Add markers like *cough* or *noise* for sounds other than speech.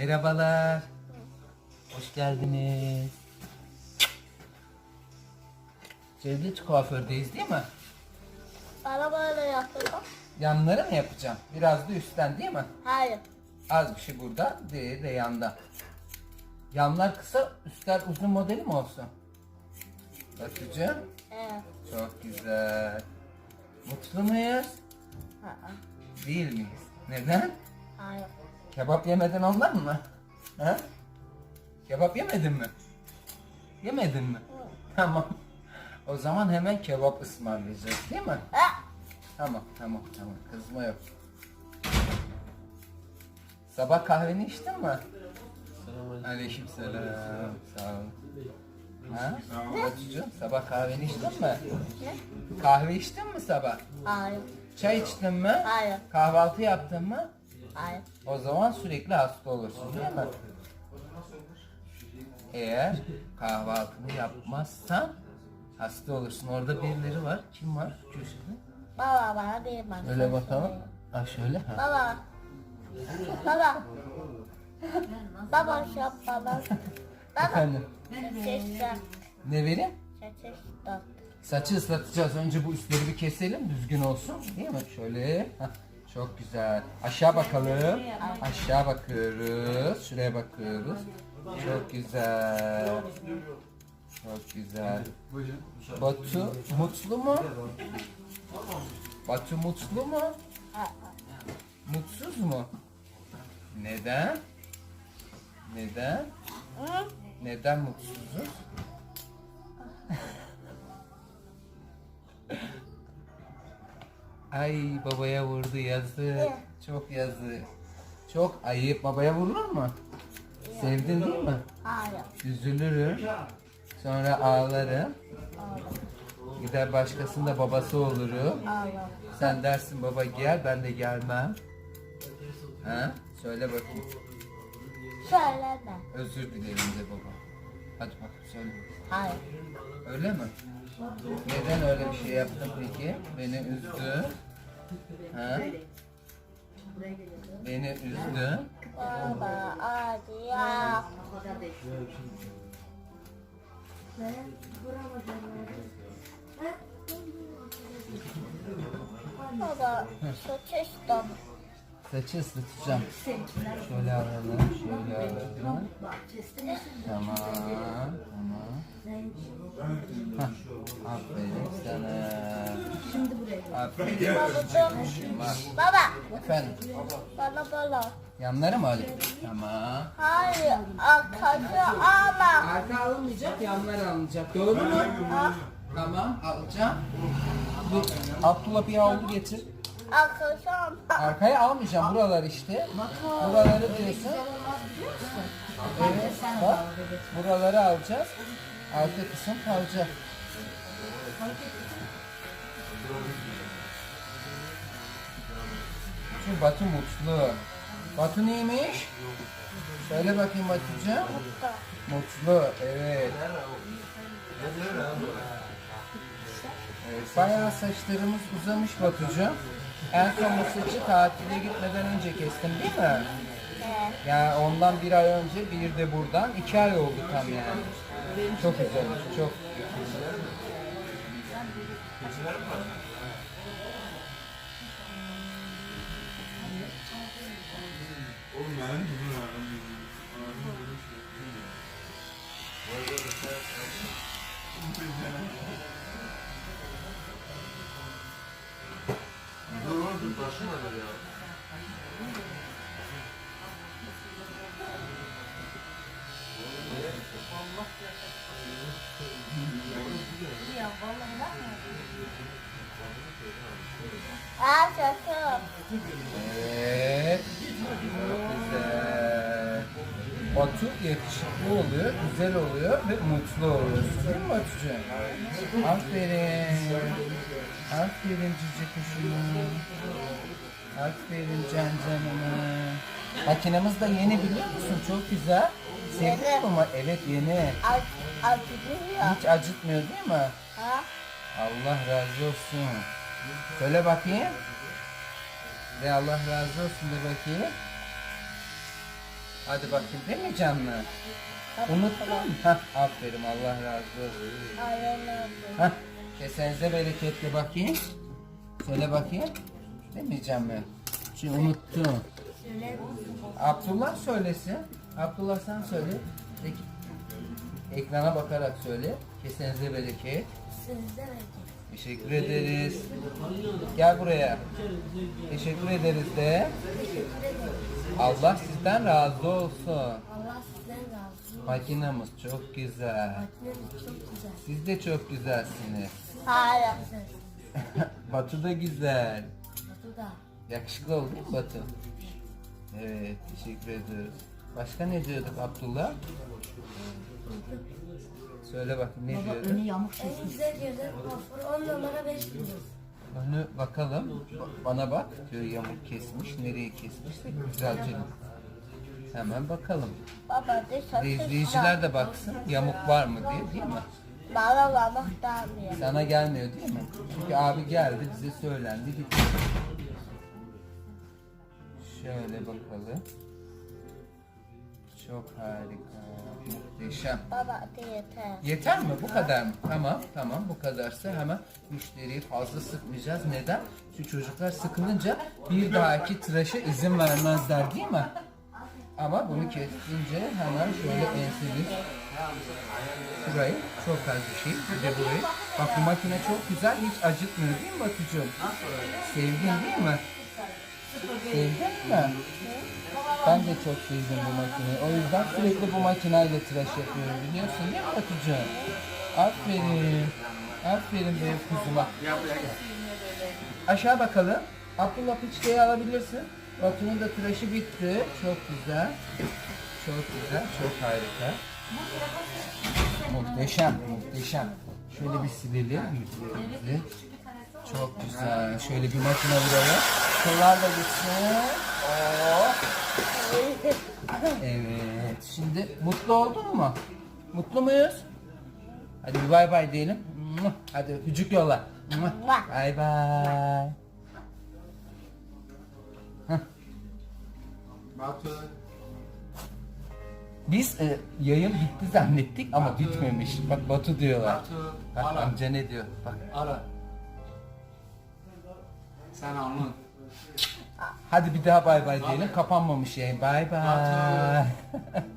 Merhabalar. Hoş geldiniz. Cevdet kuafördeyiz değil mi? Bana böyle yapıyor. Yanları mı yapacağım? Biraz da üstten değil mi? Hayır. Az bir şey burada, diğeri de yanda. Yanlar kısa, üstler uzun modeli mi olsun? Bakıcım. Evet. Çok güzel. Mutlu muyuz? Ha, Değil miyiz? Neden? Kebap yemeden olmaz mı? Ha? Kebap yemedin mi? Yemedin mi? Tamam. O zaman hemen kebap ısmarlayacağız değil mi? Ha. Tamam tamam tamam kızma yok. Sabah kahveni içtin mi? Aleyküm selam. Sağ ol. Ha? Batucuğum, sabah kahveni içtin mi? Ne? Kahve içtin mi sabah? Hayır. Çay içtin mi? Hayır. Kahvaltı yaptın mı? Hayır. O zaman sürekli hasta olursun değil mi? Eğer kahvaltını yapmazsan hasta olursun. Orada birileri var. Kim var köşede? Baba bana değil bana. Öyle bakalım. Ha şöyle ha. Baba. Baba. Baba şu yap baba. Baba. Efendim ne vereyim? Çeşitler. Saçı ıslatacağız. Önce bu üstleri bir keselim. Düzgün olsun. Değil mi? Şöyle. Hah, Çok güzel. Aşağı bakalım. Aşağı bakıyoruz. Şuraya bakıyoruz. Çok güzel. Çok güzel. Batu mutlu mu? Batu mutlu mu? Mutsuz mu? Neden? Neden? Neden mutsuzuz? *laughs* Ay babaya vurdu yazık. Çok yazık. Çok ayıp. Babaya vurulur mu? Sevdin değil mi? Hayır. Üzülürüm. Sonra ağlarım. Gider başkasında babası olurum. Hayır. Sen dersin baba gel ben de gelmem. Ha? Söyle bakayım. Söyleme. Özür dilerim de baba. Hadi bak söyle. Hayır. Öyle mi? Neden öyle bir şey yaptın peki? Beni üzdü. Ha? Beni üzdü. Baba hadi ya. Baba çeşitler. Saçı ıslatacağım. Şöyle alalım, şöyle alalım. Tamam, tamam. Hah, aferin sana. Aferin. Bak, Baba efendim, bana böyle. yanları mı alayım? Tamam. Hayır arkası ama. Arka alınmayacak, yanlar alınacak. Doğru mu? Tamam, alacağım. Abdullah bir havlu getir. Arkası ama. Arkaya almayacağım, buralar işte. Buraları diyorsun. Evet, bak. Buraları alacağız. Arka kısım kalacak. Çünkü Batu mutlu. Batu neymiş? Söyle bakayım Batucuğum. Mutlu, evet. Evet, bayağı saçlarımız uzamış Batucuğum. En son bu saçı tatile gitmeden önce kestim değil mi? Evet. Yani ondan bir ay önce, bir de buradan. iki ay oldu tam yani. Çok güzel, çok. Aa şaşırım. Evet. Çok güzel. Batu yakışıklı oluyor, güzel oluyor ve mutlu oluyorsun değil mi Batucuğum? Aferin. Aferin cici kuşuma. Aferin can canıma. Makinemiz de yeni biliyor musun? Çok güzel. Sevdin Yeni. ama? Evet yeni. Ac acıtıyor. Hiç acıtmıyor değil mi? Ha? Allah razı olsun. Söyle bakayım. De Allah razı olsun de bakayım. Hadi bakayım demeyeceğim mi? Unuttun. Hah aferin Allah razı olsun. Aynen. Hah kesenize bereketli bakayım. Söyle bakayım. Demeyeceğim mi? Şimdi unuttum. Abdullah söylesin. Abdullah sen söyle. Peki. Ekrana bakarak söyle. Kesenize bereket. Sizde Teşekkür ederiz. Gel buraya. Teşekkür ederiz de. Allah sizden razı olsun. Allah sizden razı olsun. Makinamız çok güzel. Çok güzel. Siz de çok güzelsiniz. Hayır. *laughs* Batu da güzel. Batu da. Yakışıklı oldu değil mi Batu? Evet, teşekkür ediyoruz. Başka ne diyorduk Abdullah? Söyle bakayım ne diyorduk? yamuk En güzel yerler kuaför 10 numara 5 diyoruz. Önü bakalım. Ba- Bana bak. Diyor yamuk kesmiş. Nereye kesmişse güzelce. Hemen bakalım. Baba dışarı İzleyiciler de baksın. Yamuk var mı diye değil mi? Bana bana gelmiyor. Sana gelmiyor değil mi? Çünkü abi geldi bize söylendi gitti. Şöyle bakalım. Çok harika. Muhteşem. Baba yeter. Yeter mi? Bu kadar mı? Tamam, tamam. Bu kadarsa hemen müşteriyi fazla sıkmayacağız. Neden? Çünkü çocuklar sıkılınca bir dahaki tıraşa izin vermezler değil mi? Ama bunu kesince hemen şöyle enseniz şurayı çok az bir şey. Bir de burayı. Bak bu makine çok güzel. Hiç acıtmıyor değil mi Batucuğum? Sevdin değil mi? Sevdin mi? Ben de çok sevdim bu makineyi. O yüzden sürekli bu makineyle tıraş yapıyorum biliyorsun değil mi Batucuğum? Aferin. Aferin benim kuzuma. Aşağı bakalım. Abdullah peçeteyi alabilirsin. Batu'nun da tıraşı bitti. Çok güzel. Çok güzel. Çok harika. Muhteşem. Muhteşem. Şöyle bir silelim yüzlerimizi. Çok güzel. Şöyle bir makine buraya. Kıllar da gitsin. Evet. Şimdi mutlu oldun mu? Mutlu muyuz? Hadi bir bay bay diyelim. Hadi öpücük yolla. Bay bay. Batu. Biz e, yayın bitti zannettik ama bitmemiş. Bak Batu diyorlar. Batu. Bak Ara. amca ne diyor? Bak. Ara. Sen anladın. Hadi bir daha bay bay diyelim. Kapanmamış yayın. Bay bay. *laughs*